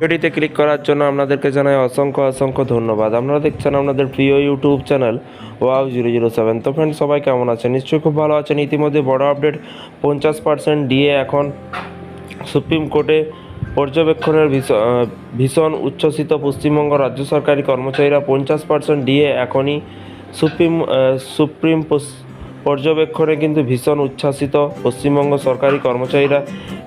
ভিডিওটিতে ক্লিক করার জন্য আপনাদেরকে জানাই অসংখ্য অসংখ্য ধন্যবাদ। আপনারা দেখছেন আপনাদের প্রিয় YouTube channel wow zero zero seven তো ফ্রেন্ড সবাই কেমন আছেন? নিশ্চয়ই খুব ভালো আছেন। ইতিমধ্যে বড় আপডেট পঞ্চাশ পার্সেন্ট ডিএ এখন সুপ্রিম কোর্টে পর্যবেক্ষণের ভীষ- ভীষণ উচ্ছ্বসিত পশ্চিমবঙ্গ রাজ্য সরকারি কর্মচারীরা পঞ্চাশ পার্সেন্ট ডিএ এখনই সুপ্রিম সুপ্রিম পর্যবেক্ষণে কিন্তু ভীষণ উচ্ছ্বাসিত পশ্চিমবঙ্গ সরকারি কর্মচারীরা।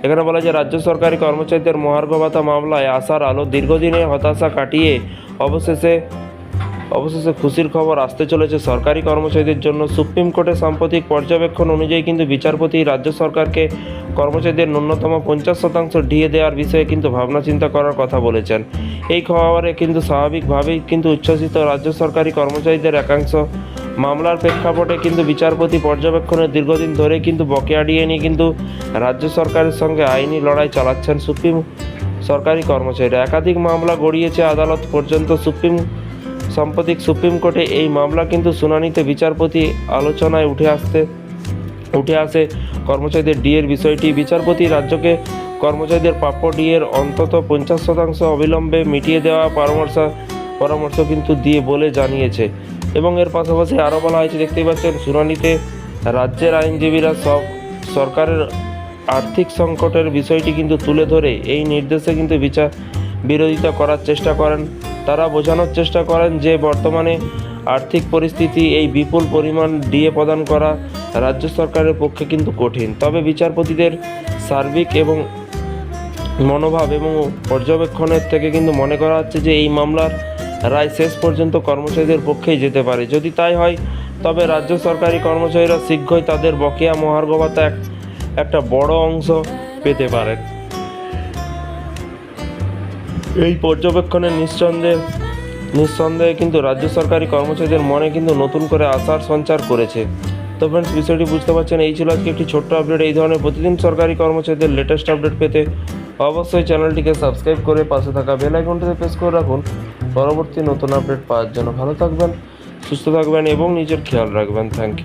এখানে বলা যায়, রাজ্য সরকারি কর্মচারীদের মহার্ঘ ভাতা মামলায় আসার আলো দীর্ঘদিনের হতাশা কাটিয়ে অবশেষে অবশেষে খুশির খবর আসতে চলেছে সরকারি কর্মচারীদের জন্য। সুপ্রিম কোর্টের সাম্প্রতিক পর্যবেক্ষণ অনুযায়ী কিন্তু বিচারপতি রাজ্য সরকারকে কর্মচারীদের ন্যূনতম পঞ্চাশ শতাংশ ডিএ দেওয়ার বিষয়ে কিন্তু ভাবনা চিন্তা করার কথা বলেছেন। এই খবরে কিন্তু স্বাভাবিকভাবেই কিন্তু উচ্ছ্বসিত রাজ্য সরকারি কর্মচারীদের একাংশ মামলার প্রেক্ষাপটে কিন্তু বিচারপতি পর্যবেক্ষণের দীর্ঘদিন ধরে কিন্তু বকেয়া ডিএ নিয়ে কিন্তু রাজ্য সরকারের সঙ্গে আইনি লড়াই চালাচ্ছেন সুপ্রিম সরকারি কর্মচারীরা। একাধিক মামলা গড়িয়েছে আদালত পর্যন্ত। সুপ্রিম সাম্প্রতিক সুপ্রিম কোর্টে এই মামলা কিন্তু শুনানিতে বিচারপতি আলোচনায় উঠে আসতে, উঠে আসে। কর্মচারীদের ডিএর বিষয়টি বিচারপতি রাজ্যকে কর্মচারীদের প্রাপ্য ডিএর অন্তত পঞ্চাশ শতাংশ অবিলম্বে মিটিয়ে দেওয়া পরামর্শ পরামর্শ কিন্তু দিয়ে বলে জানিয়েছে। এবং এর পাশাপাশি আরও বলা হয়েছে, দেখতেই পাচ্ছেন, শুনানিতে রাজ্যের আইনজীবীরা সব সরকারের আর্থিক সংকটের বিষয়টি কিন্তু তুলে ধরে এই নির্দেশে কিন্তু বিচার বিরোধিতা করার চেষ্টা করেন। তারা বোঝানোর চেষ্টা করেন যে বর্তমানে আর্থিক পরিস্থিতি এই বিপুল পরিমাণ ডিএ প্রদান করা রাজ্য সরকারের পক্ষে কিন্তু কঠিন। তবে বিচারপতিদের সার্বিক এবং মনোভাব এবং পর্যবেক্ষণের থেকে কিন্তু মনে করা হচ্ছে যে এই মামলার রায় শেষ পর্যন্ত কর্মচারীদের পক্ষেই যেতে পারে। যদি তাই হয়, তবে রাজ্য সরকারি কর্মচারীরা শীঘ্রই তাদের বকেয়া মহার্ঘ ভাতা এক- একটা বড় অংশ পেতে পারেন। এই পর্যবেক্ষণে নিঃসন্দেহে নিঃসন্দেহে কিন্তু রাজ্য সরকারি কর্মচারীদের মনে কিন্তু নতুন করে আশার সঞ্চার করেছে। তো ফ্রেন্ডস বিষয়টি বুঝতে পারছেন, এই ছিল আজকে একটি ছোট্ট আপডেট এই ধরনের প্রতিদিন সরকারি কর্মচারীদের লেটেস্ট আপডেট পেতে অবশ্যই চ্যানেলটিকে সাবস্ক্রাইব করে পাশে থাকা বেল আইকনটিতে প্রেস করে রাখুন। পরবর্তী নতুন আপডেট পাওয়ার জন্য ভালো থাকবেন, সুস্থ থাকবেন এবং নিজের খেয়াল রাখবেন। Thank you